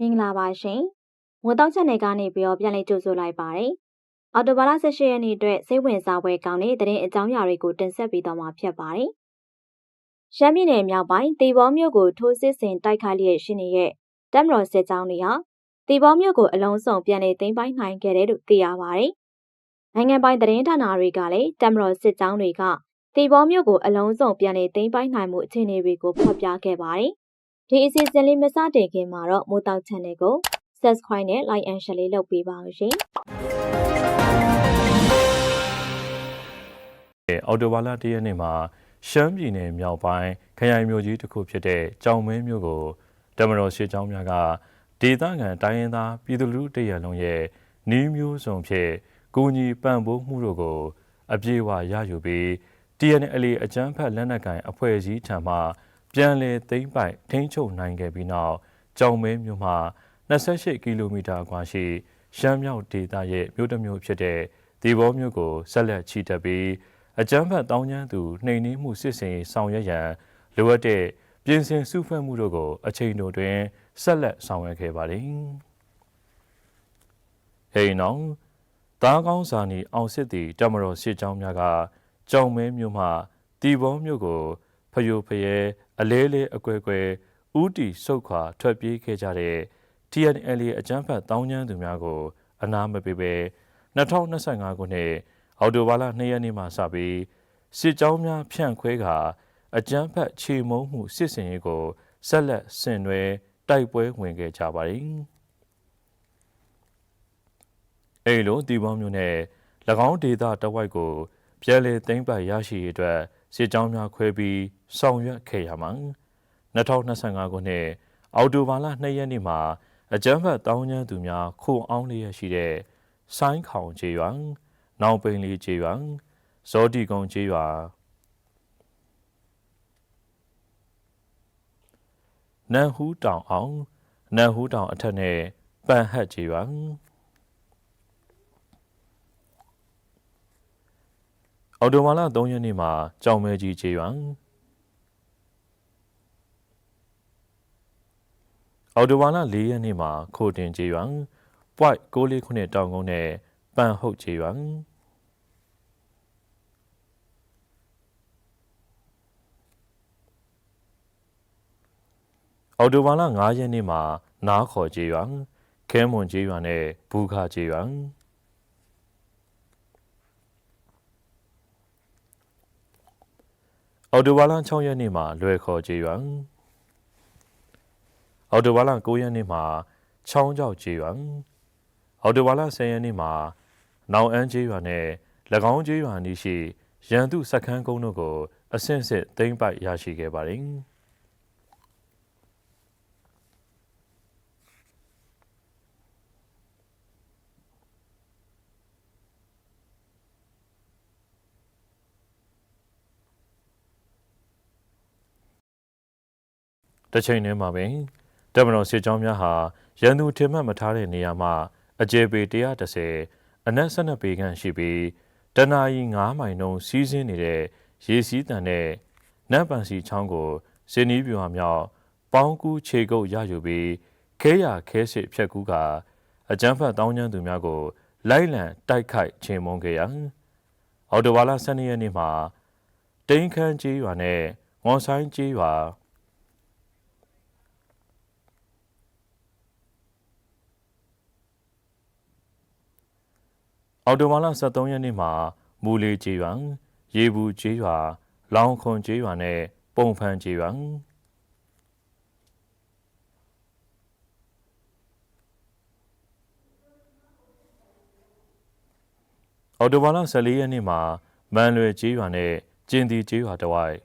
မင်္ဂလာပါရှင်။မိုးတောက်ချက်နယ်ကနေပြီးတော့ပြန်လည်ကြိုဆိုလိုက်ပါတယ်။အော်တိုဘာလ18ရက်နေ့အတွက်စိတ်ဝင်စားပွဲကောင်းတဲ့သတင်းအကြောင်းအရာတွေကိုတင်ဆက်ပေးတော့မှာဖြစ်ပါတယ်။ရှမ်းပြည်နယ်မြောက်ပိုင်းတေဘောမြို့ကိုထိုးစစ်ဆင်တိုက်ခိုက်လျက်ရှိနေတဲ့တပ်မတော်စစ်ကြောင်းတွေဟာတေဘောမြို့ကိုအလုံးစုံပြန်လည်သိမ်းပိုက်နိုင်ခဲ့တယ်လို့သိရပါတယ်။နိုင်ငံပိုင်သတင်းဌာနတွေကလည်းတပ်မတော်စစ်ကြောင်းတွေကတေဘောမြို့ကိုအလုံးစုံပြန်လည်သိမ်းပိုက်နိုင်မှုအခြေအနေတွေကိုဖော်ပြခဲ့ပါတယ်။ ဒီအစီအစဉ်လေးမစတင်ခင်မှာတော့မိုးတောက် channel ကို subscribe နဲ့ like and share လေးလုပ်ပေးပါဦးရှင်။အော်တိုဘာလတရက်နေ့မှာရှမ်းပြည်နယ်မြောက်ပိုင်းခရိုင်မြို့ကြီးတစ်ခုဖြစ်တဲ့ကြောင်မဲမြို့ကိုတမတော်ရှေ့ကျောင်းများကဒေသခံတိုင်းရင်းသားပြည်သူလူထုတရလုံးရဲ့နီးမျိုးစုံဖြင့်ကူညီပံ့ပိုးမှုတို့ကို အပြည့်အဝရယူပြီး TNL အကြမ်းဖက်လက်နက်ကိုင်အဖွဲ့အစည်းထံမှ ပြန်လည်သိမ်းပိုက်ထိန်းချုပ်နိုင်ခဲ့ပြီးနောက်ကြောင်မဲမြို့မှာ28ကီလိုမီတာကွာရှိရှမ်းမြောက်ဒေသရဲ့မြို့တစ်မြို့ဖြစ်တဲ့ဒီဘောမြို့ကိုဆက်လက်ချီတက်ပြီးအကြမ်းဖက်တောင်းကျမ်းသူနှိမ်နင်းမှုစစ်စင်ဆောင်ရွက်ရန်လိုအပ်တဲ့ပြင်ဆင်စုဖွဲ့မှုတို့ကိုအချိန်တိုတွင်ဆက်လက်ဆောင်ရွက်ခဲ့ပါသည်။ဟေးနောင်တားကောင်းစာနီအောင်စစ်တီတမတော်စစ်ကြောင်းများကကြောင်မဲမြို့မှတီဘောမြို့ကိုဖယိုဖယဲ အလဲလဲအကွဲကွဲဥတီဆုတ်ခွာထွက်ပြေးခဲ့ကြတဲ့ TNL အကြမ်းဖက်တောင်းကျမ်းသူများကို အနာမပေးပဲ2025ခုနှစ်အောက်တိုဘာလ2ရက်နေ့မှစပြီးစစ်ကြောင်းများဖြန့်ခွဲကာအကြမ်းဖက်ခြေမုံမှုစစ်စင်ရေးကိုဆက်လက်ဆင်နွှဲတိုက်ပွဲဝင်ခဲ့ကြပါတယ်။အဲလိုတီပေါင်းမျိုးနဲ့၎င်းဒေသတဝိုက်ကို ပြည်လေသိမ့်ပတ်ရရှိရေးအတွက်စစ်ကြောင်းများခွဲပြီးဆောင်ရွက်ခဲ့ရမှာ2025ခုနှစ်အောက်တိုဘာလ2ရက်နေ့မှာအကြမ်းဖက်တောင်းကျမ်းသူများခိုအောင်လျက်ရှိတဲ့ဆိုင်းခေါင်ကျေးရွာနောင်ပိန်လေးကျေးရွာဇောတီကုန်းကျေးရွာနန်ဟူးတောင်အောင်နန်ဟူးတောင်အထက်နဲ့ပန်ဟတ်ကျေးရွာ အော်တိုမာလာ3ရက်နေ့မှာကြောင်မဲကြီးကျေးရွာအော်တိုဘာလ၄ရက်နေ့မှာခိုတင်ကျေးရွာပွိုက်649ခုတောင်ကုန်းနဲ့ပန်ဟုတ်ကျေးရွာအော်တိုဘာလ9ရက်နေ့မှာနားခေါ်ကျေးရွာခဲမွန်ကျေးရွာနဲ့ဘူခါကျေးရွာ အော်တိုဘာလ6ရက်နေ့မှာလွယ်ခေါ်ကျေးရွာအော်တိုဘာလ9ရက်နေ့မှာချောင်းကြောက်ကျေးရွာအော်တိုဘာလ10ရက်နေ့မှာနောင်အန်းကျေးရွာနဲ့၎င်းကျေးရွာနီးရှိရန်သူစခန်းကုန်းတို့ကိုအဆင့်ဆင့်သိမ်းပိုက်ရရှိခဲ့ပါတယ် တစ်ချိန်တည်းမှာပင်တမတော်စစ်ကြောင်းများဟာရန်သူထင်မှတ်မထားတဲ့နေရာမှာအကျေပေ130အနက်12ပေခန့်ရှိပြီးတနအီ9မိုင်နှုန်းစီးဆင်းနေတဲ့ရေစီးတန်တဲ့နတ်ပန်စီချောင်းကိုဇင်းနီးပြူဟာမြောက်ပေါင်းကူးခြေကုပ်ရယူပြီးခဲရခဲစစ်ဖြက်ကူးကအကြမ်းဖက်တောင်းကျမ်းသူများကိုလိုက်လံတိုက်ခိုက်ခြင်းမုန်းခဲ့ရန်အော်တိုဝါလာ12ရက်နေ့မှာတိန်ခမ်းကြီးရွာနဲ့ငွန်ဆိုင်ကြီးရွာ အော်တိုဘာလ23ရက်နေ့မှာမူလီကျေးရွာရေဘူးကျေးရွာလောင်ခွန်ကျေးရွာနဲ့ပုံဖန်ကျေးရွာအော်တိုဘာလ14ရက်နေ့မှာမန်လွယ်ကျေးရွာနဲ့ကျင်းတီကျေးရွာတဝိုက်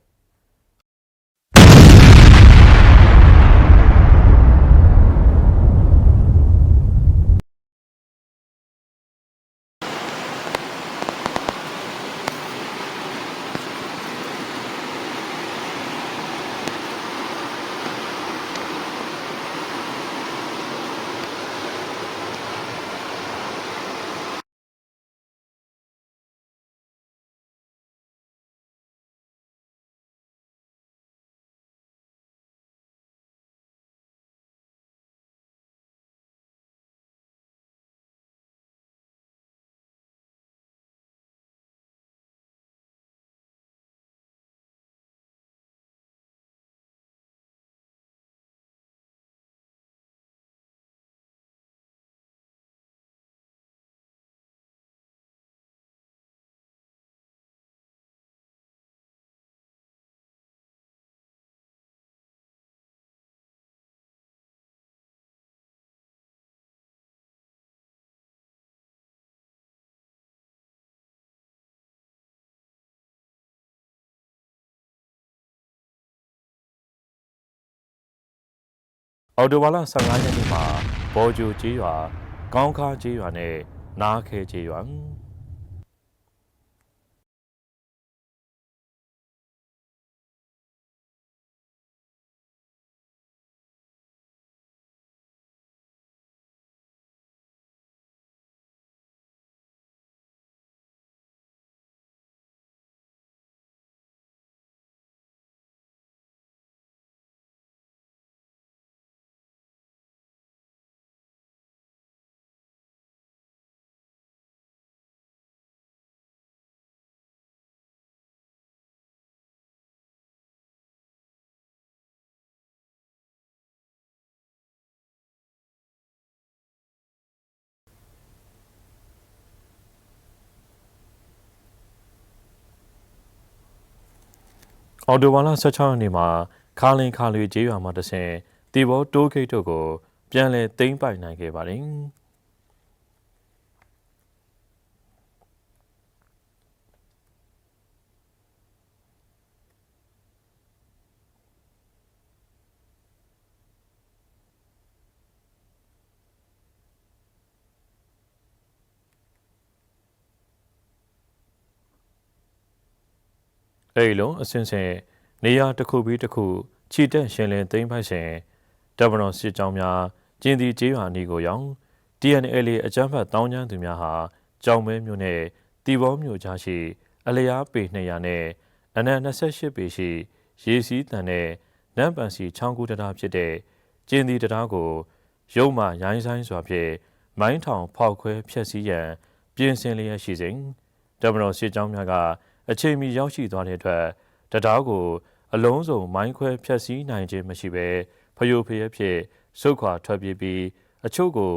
အော်တိုဘာလ15ရက်နေ့မှာဘော်ဂျူကျေးရွာကောင်းခါကျေးရွာနဲ့နားခဲကျေးရွာ အော်တိုဘာလ16ရက်နေ့မှာခါလင်ခါလွေကျေးရွာမှာတဆင်တီဘောတိုးဂိတ်တို့ကိုပြန်လည်သိမ်းပိုက်နိုင်ခဲ့ပါတယ်။ အဲ့လုံးအစင်စင်နေရာတစ်ခုပြီးတစ်ခုခြိတက်ရှင်လင်းသိမ်းပိုက်စဉ်တပ်မတော်စစ်ကြောင်းများကျင်းဒီကျေးရွာနီကိုရောက် TNL အကြမ်းဖက်တောင်းကျမ်းသူများဟာကြောင်မဲမြို့နယ်တီဘောမြို့ကြားရှိ အလျားပေ200နဲ့အနက်28ပေရှိ ရေစီးတန်တဲ့နမ်ပန်စီချောင်းကူတရာဖြစ်တဲ့ကျင်းဒီတရာကိုရုံမှရိုင်းဆိုင်စွာဖြင့်မိုင်းထောင်ဖောက်ခွဲဖျက်ဆီးရန် ပြင်ဆင်လျက်ရှိစဉ်တပ်မတော်စစ်ကြောင်းများက အချိန်မီရောက်ရှိသွားတဲ့အတွက်တရားကိုအလုံးစုံမိုင်းခွဲဖျက်ဆီးနိုင်ခြင်းမရှိဘဲဖယိုဖျက်ဖြစ်စုခွာထွက်ပြေးပြီးအချို့ကို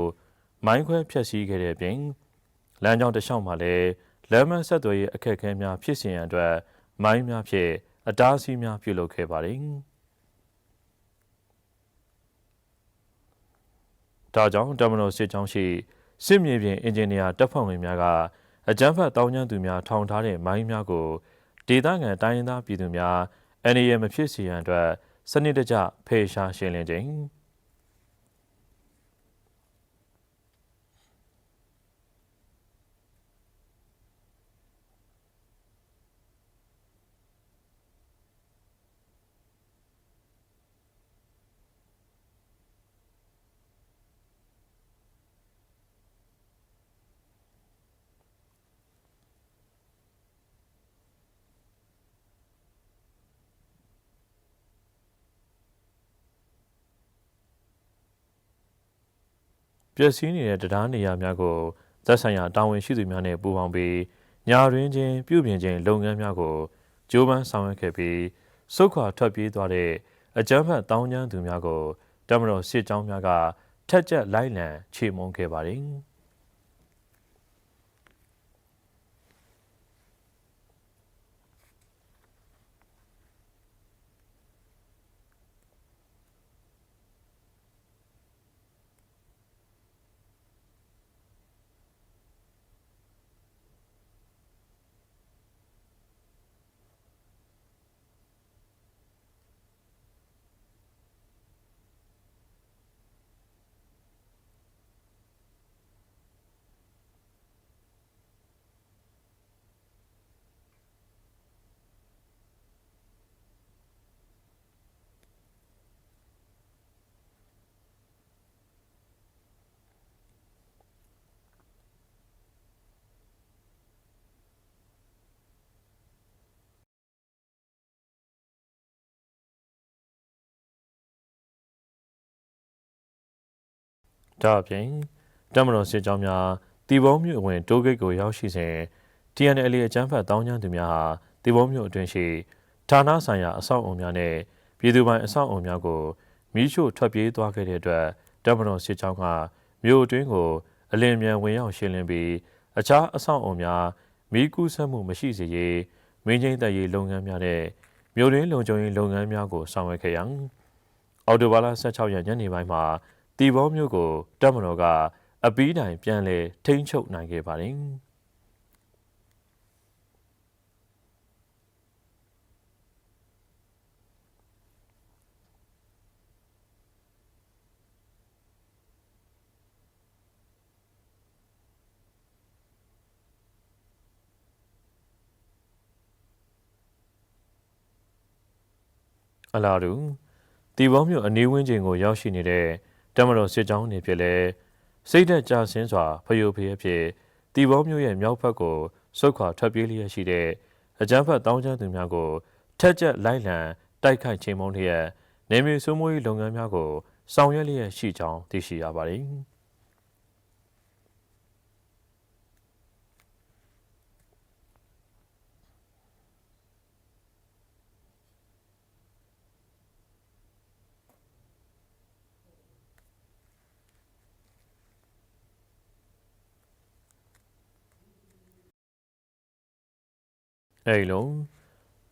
မိုင်းခွဲဖျက်ဆီးခဲ့တဲ့ပြင်လမ်းကြောင်းတစ်လျှောက်မှာလည်းလမ်းမဆက်သွယ်ရေးအခက်အခဲများဖြစ်စေရန်အတွက်မိုင်းများဖြင့်အတားအဆီးများပြုလုပ်ခဲ့ပါတယ်။ဒါကြောင့်တမန်တော်စစ်ကြောင်းရှိစစ်မြေပြင်အင်ဂျင်နီယာတပ်ဖွဲ့ဝင်များက အကြမ်းဖက်တောင်းကျမ်းသူများထောင်ထားတဲ့မိုင်းများကိုဒေသခံတိုင်းရင်းသားပြည်သူများအန္တရာယ်မဖြစ်စေရန်အတွက်စနစ်တကျဖယ်ရှားရှင်းလင်းခြင်း ပျက်စီးနေတဲ့တရားနေရာများကိုသက်ဆိုင်ရာတာဝန်ရှိသူများနဲ့ပူးပေါင်းပြီးညာတွင်ချင်းပြုပြင်ခြင်းလုပ်ငန်းများကိုကြိုးပမ်းဆောင်ရွက်ခဲ့ပြီးစုခွာထွက်ပြေးသွားတဲ့အကြမ်းဖက်တောင်းကျမ်းသူများကိုတမတော်စစ်ကြောင်းများကထက်ကျက်လိုက်လံချေမှုန်းခဲ့ပါတယ်။ ဒါအပြင်တမတော်စစ်ကြောင်းများတီဘုံမြို့အဝင်တိုးဂိတ်ကိုရောက်ရှိစဉ် TNL အကြမ်းဖက်တောင်းကျမ်းသူများဟာတီဘုံမြို့အတွင်းရှိဌာနဆိုင်ရာအဆောက်အုံများနဲ့ပြည်သူပိုင်အဆောက်အုံများကိုမိရှို့ထွက်ပြေးသွားခဲ့တဲ့အတွက်တမတော်စစ်ကြောင်းကမြို့အတွင်းကိုအလင်းမြန်ဝင်ရောက်ရှင်းလင်းပြီးအခြားအဆောက်အုံများမိကူးဆက်မှုမရှိစေရေးမင်းချင်းတရေးလုပ်ငန်းများနဲ့မြို့တွင်းလုံခြုံရေးလုပ်ငန်းများကိုဆောင်ရွက်ခဲ့ရန်အော်တိုဘာလ16ရက်ညနေပိုင်းမှာ တီဘောမျိုးကိုတပ်မတော်ကအပီးတိုင်ပြန်လည်ထိန်းချုပ်နိုင်ခဲ့ပါတယ်အလာတူတီဘောမျိုးအနီးဝန်းကျင်ကိုရောက်ရှိနေတဲ့ တမတော်စစ်ကြောင်းအနေဖြင့်လည်းစိတ်သက်ကြဆင်းစွာဖယိုဖျဲဖြစ်တီဘောမြို့ရဲ့မြောက်ဘက်ကိုဆုတ်ခွာထွက်ပြေးလျက်ရှိတဲ့အကြမ်းဖက်တောင်းကျမ်းသူများကိုထက်ကျက်လိုက်လံတိုက်ခိုက်ချိန်မုံလျက်နေမြေစိုးမိုးရေးလုပ်ငန်းများကိုဆောင်ရွက်လျက်ရှိကြောင်းသိရှိရပါတယ်။ အဲဒီလုံး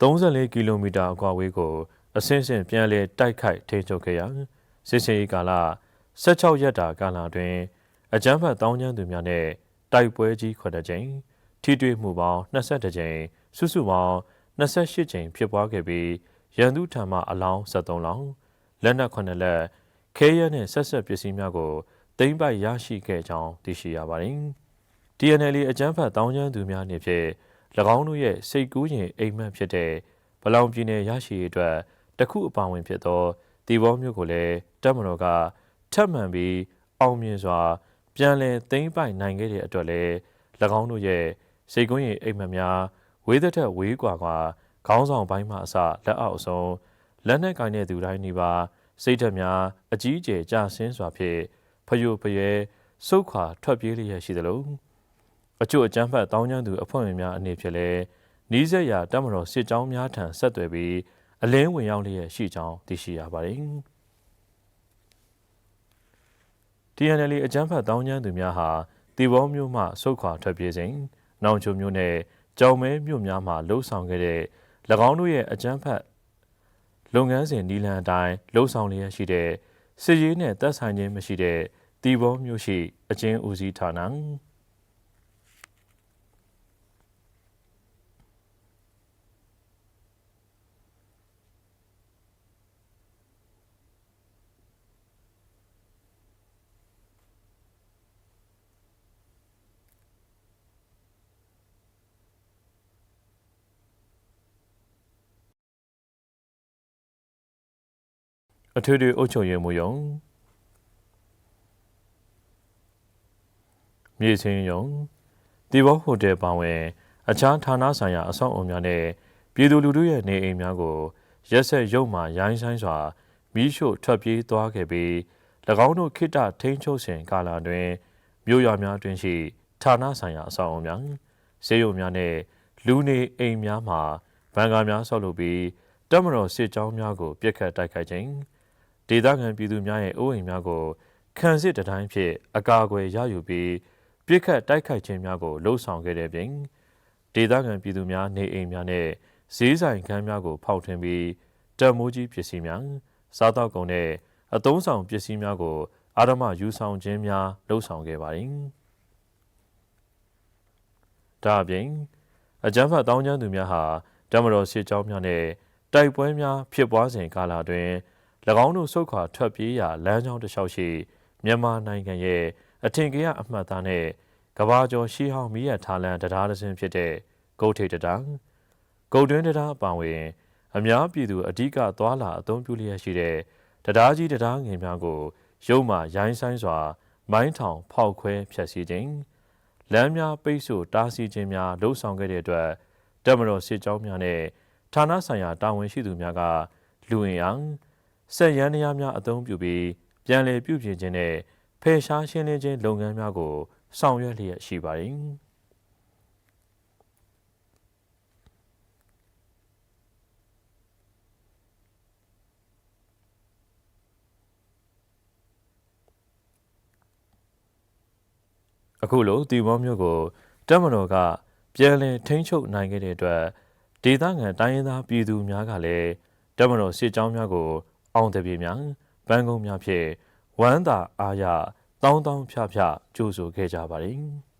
34ကီလိုမီတာအကွာဝေးကိုအစင်းစင်ပြန်လည်တိုက်ခိုက်ထိန်းချုပ်ခဲ့ရာစစ်စင်ရေးကာလ16ရက်တာကာလအတွင်းအကြမ်းဖက်တောင်းကျမ်းသူများနဲ့တိုက်ပွဲကြီး9ကြိမ်ထိတွေ့မှုပေါင်း22ကြိမ်စုစုပေါင်း28ကြိမ်ဖြစ်ပွားခဲ့ပြီးရန်သူထံမှအလောင်း73လောင်းလက်နက်9လက်ခဲရဲနဲ့ဆက်ဆက်ပစ္စည်းများကိုသိမ်းပိုက်ရရှိခဲ့ကြောင်းသိရှိရပါတယ်။ TNL အကြမ်းဖက်တောင်းကျမ်းသူများအနေဖြင့်၎ င်းတို့ရဲ့စိတ်ကူးရင်အိမ်မက်ဖြစ်တဲ့ဗလောင်ပြည်နယ်ရရှိရေးအတွက်တခုအပါဝင်ဖြစ်သောဒီဘောမျိုးကိုလည်းတပ်မတော်ကထပ်မံပြီးအောင်မြင်စွာ ပြန်လည်သိမ်းပိုက်နိုင်ခဲ့တဲ့အတွက်လည်း၎င်းတို့ရဲ့စိတ်ကူးရင်အိမ်မက်များဝေးသက်ထက်ဝေးကွာကွာခေါင်းဆောင်ပိုင်းမှအစလက်အောက်အဆုံးလက်နက်ကင်တဲ့သူတိုင်းဒီပါစိတ်ဓာတ်များအကြီးအကျယ်ကျဆင်းစွာဖြင့်ဖယိုဖယဲစုတ်ခွာထွက်ပြေးလျက်ရှိသလို အချို့အကြမ်းဖက်တောင်းကျမ်းသူအဖွဲ့ဝင်များအနေဖြင့်လည်းနီးစက်ရာတပ်မတော်စစ်ကြောင်းများထံဆက်သွယ်ပြီးအလင်းဝင်ရောက်လျက်ရှိကြောင်းသိရှိရပါတယ်။ TNL အကြမ်းဖက်တောင်းကျမ်းသူများဟာတီဘောမျိုးမှဆုတ်ခွာထွက်ပြေးစဉ်နောင်ချုံမျိုးနဲ့ကြောင်မဲမြို့များမှလှုပ်ဆောင်ခဲ့တဲ့၎င်းတို့ရဲ့အကြမ်းဖက်လုပ်ငန်းစဉ်နီလန်အတိုင်းလှုပ်ဆောင်လျက်ရှိတဲ့စစ်ရေးနဲ့တပ်ဆိုင်ခြင်းမရှိတဲ့တီဘောမျိုးရှိအချင်းဦးစီးဌာန အထွေထွေအုပ်ချုပ်ရေးမှူးယုံမြေစင်းယုံတီဘောဟိုတယ်ပါဝင် အခြားဌာနဆိုင်ရာအဆောက်အအုံများနဲ့ပြည်သူလူထုရဲ့နေအိမ်များကိုရက်ဆက်ရုပ်မှရိုင်းဆိုင်စွာမိရှို့ထွက်ပြေးသွားခဲ့ပြီး၎င်းတို့ခိတထိန်ချုပ်စဉ်ကာလတွင်မြို့ရွာများတွင်ရှိဌာနဆိုင်ရာအဆောက်အအုံများစေယုံများနဲ့လူနေအိမ်များမှာဗန်ကာများဆောက်လုပ်ပြီးတပ်မတော်စစ်ကြောင်းများကိုပြစ်ခတ်တိုက်ခိုက်ခြင်း ဒေသခံပြည်သူများရဲ့အိုးအိမ်များကိုခံစစ်တတိုင်းဖြင့်အကာအကွယ်ရယူပြီးပြစ်ခတ်တိုက်ခိုက်ခြင်းများကိုလှုံ့ဆော်ခဲ့တဲ့ပြင်ဒေသခံပြည်သူများနေအိမ်များနဲ့ဈေးဆိုင်ခန်းများကိုဖောက်ထွင်းပြီးတံမိုးကြီးပစ္စည်းများစားတောက်ကုန်နဲ့အသုံးဆောင်ပစ္စည်းများကိုအာရမယူဆောင်ခြင်းများလှုံ့ဆော်ခဲ့ပါတယ်။ဒါအပြင်အကြမ်းဖက်တောင်းကျမ်းသူများဟာဓမ္မတော်စစ်ကြောင်းများနဲ့တိုက်ပွဲများဖြစ်ပွားစဉ်ကာလတွင်၎ င်းတို့ဆုတ်ခွာထွက်ပြေးရာလမ်းကြောင်းတစ်လျှောက်ရှိမြန်မာနိုင်ငံရဲ့အထင်ကရအမှတ်အသားနဲ့ကဘာကျော်ရှီဟောင်းမီးရထားလန်တရားတစ်စင်းဖြစ်တဲ့ဂုတ်ထိတ်တရားဂုတ်တွင်းတရားအပံဝင် အများပြည်သူအ धिक သွာလာအသုံးပြုလျက်ရှိတဲ့တရားကြီးတရားငယ်များကိုရုပ်မှရိုင်းဆိုင်စွာ မိုင်းထောင်ဖောက်ခွဲဖျက်ဆီးခြင်းလမ်းများပိတ်ဆို့တားဆီးခြင်းများလှုံ့ဆော်ခဲ့တဲ့အတွက်တပ်မတော်စစ်ကြောင်းများနဲ့ဌာနဆိုင်ရာတာဝန်ရှိသူများကလူဝင်အောင် ဆက်ရန်တရားများအသုံးပြုပြီးပြန်လည်ပြုပြင်ခြင်းနဲ့ဖယ်ရှားရှင်းလင်းခြင်းလုပ်ငန်းများကိုဆောင်ရွက်လျက်ရှိပါတယ်။အခုလိုတီမောမျိုးကိုတက်မတော်ကပြန်လည်ထိန်းချုပ်နိုင်ခဲ့တဲ့အတွက်ဒေသခံတိုင်းရင်းသားပြည်သူများကလည်းတက်မတော်စစ်ကြောင်းများကို အောင်တပြေများဗန်းကုန်းများဖြင့်ဝမ်းသာအားရတောင်းတောင်းဖြဖြကြိုးဆိုခဲ့ကြပါတယ်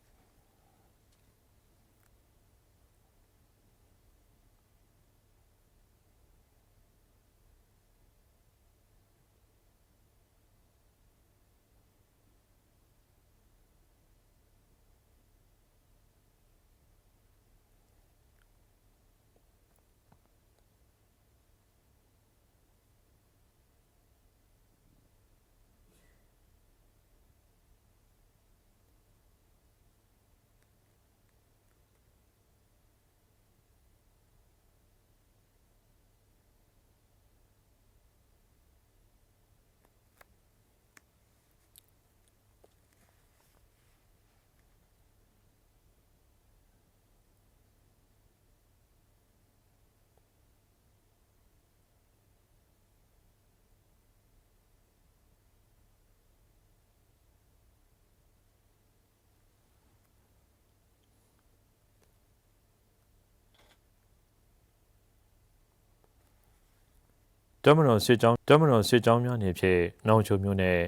တမတော်စစ်ကြောင်းတမတော်စစ်ကြောင်းများနေဖြင့်နောင်ချုံမြို့နယ်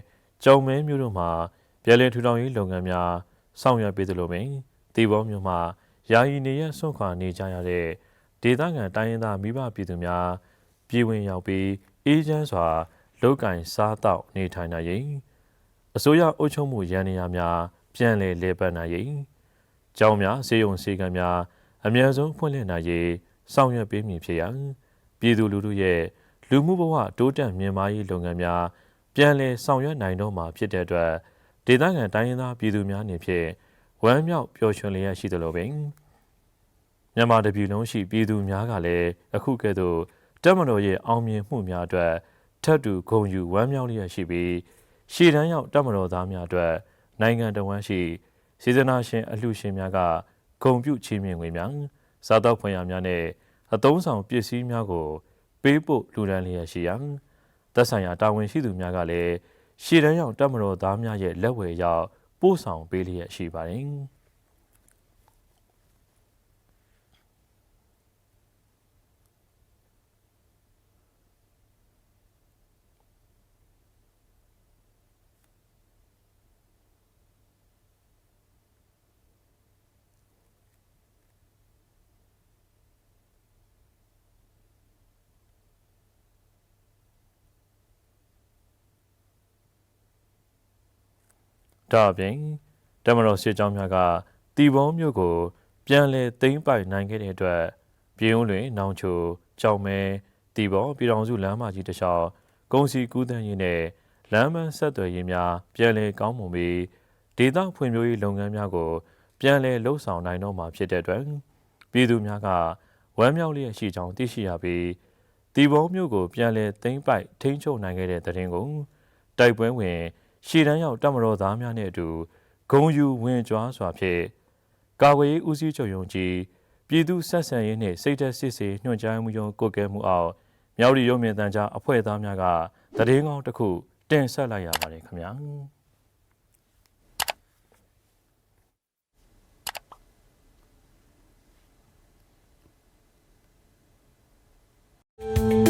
ကြောင်မဲမြို့တို့မှာပြည်လည်ထူထောင်ရေးလုပ်ငန်းများဆောင်ရွက်ပေးသလိုပင်တီဘောမြို့မှာယာယီနေရဆွန့်ခွာနေကြရတဲ့ဒေသခံတိုင်းရင်းသားမိဘပြည်သူများပြည်ဝင်ရောက်ပြီးအေးချမ်းစွာလောက်ကင်စားတောက်နေထိုင်နိုင်ရင်အစိုးရအုပ်ချုပ်မှုရန်နေရာများပြန်လည်လေပတ်နိုင်ရင်ကျောင်းများစေယုံစေကံများအများဆုံးဖွင့်လှစ်နိုင်ရေးဆောင်ရွက်ပေးမည်ဖြစ်ရန်ပြည်သူလူထုရဲ့ လူမှုဘဝတိုးတက်မြင့်မားရေးလုပ်ငန်းများပြန်လည်ဆောင်ရွက်နိုင်တော့မှာဖြစ်တဲ့အတွက်ဒေသခံတိုင်းရင်းသားပြည်သူများအနေဖြင့်ဝမ်းမြောက်ပျော်ရွှင်လျက်ရှိသလိုပင်မြန်မာတပြည်လုံးရှိပြည်သူများကလည်းအခုကဲ့သို့တက်မတော်ရဲ့အောင်မြင်မှုများအတွက်ထပ်တူဂုဏ်ယူဝမ်းမြောက်လျက်ရှိပြီးရှေ့တန်းရောက်တက်မတော်သားများအတွက်နိုင်ငံတော်ဝန်ရှိစေတနာရှင်အလှူရှင်များကဂုဏ်ပြုချီးမြှင့်ငွေများစားတော့ဖွင့်ရများနဲ့အသုံးဆောင်ပစ္စည်းများကို ပေးပို့လူဒန်းလျက်ရှိရန်သက်ဆိုင်ရာတာဝန်ရှိသူများကလည်းရှေ့တန်းရောက်တက်မတော်သားများရဲ့လက်ဝယ်ရောက်ပို့ဆောင်ပေးလျက်ရှိပါတယ်။ ဒါအပြင်တမတော်စစ်ကြောင်းများကတီဘုံမြို့ကို ပြန်လည်သိမ်းပိုက်နိုင်ခဲ့တဲ့အတွက်ပြည်ုံးတွင် နောင်ချိုကြောင်မဲတီဘောပြည်တော်စုလမ်းမကြီးတစ်လျှောက်ကုန်းစီကူးတန်းရေးနဲ့လမ်းမဆက်သွယ်ရေးများပြန်လည်ကောင်းမွန်ပြီးဒေသဖွံ့ဖြိုးရေးလုပ်ငန်းများကို ပြန်လည်လှုပ်ဆောင်နိုင်တော့မှာဖြစ်တဲ့အတွက်ပြည်သူများကဝမ်းမြောက်လျက်ရှိကြောင်းသိရှိရပြီးတီဘုံမြို့ကိုပြန်လည်သိမ်းပိုက်ထိန်းချုပ်နိုင်ခဲ့တဲ့တဲ့ရင်ကိုတိုက်ပွဲဝင် ရှေ့တန်းရောက်တပ်မတော်သားများနဲ့အတူဂုံယူဝင်ကြွားစွာဖြင့်ကာကွယ်ရေးဦးစီးချုပ်ရုံးကြီးပြည်သူဆက်ဆံရေးနှင့်စိတ်သက်စစ်ဆေးညွှန်ကြားမှုရုံးကိုကဲမှုအောင်မြောက်ရီရုံမြင့်တန်ကြားအဖွဲ့သားများကတည်င်းကောင်းတစ်ခုတင်ဆက်လိုက်ရပါတယ်ခင်ဗျာ။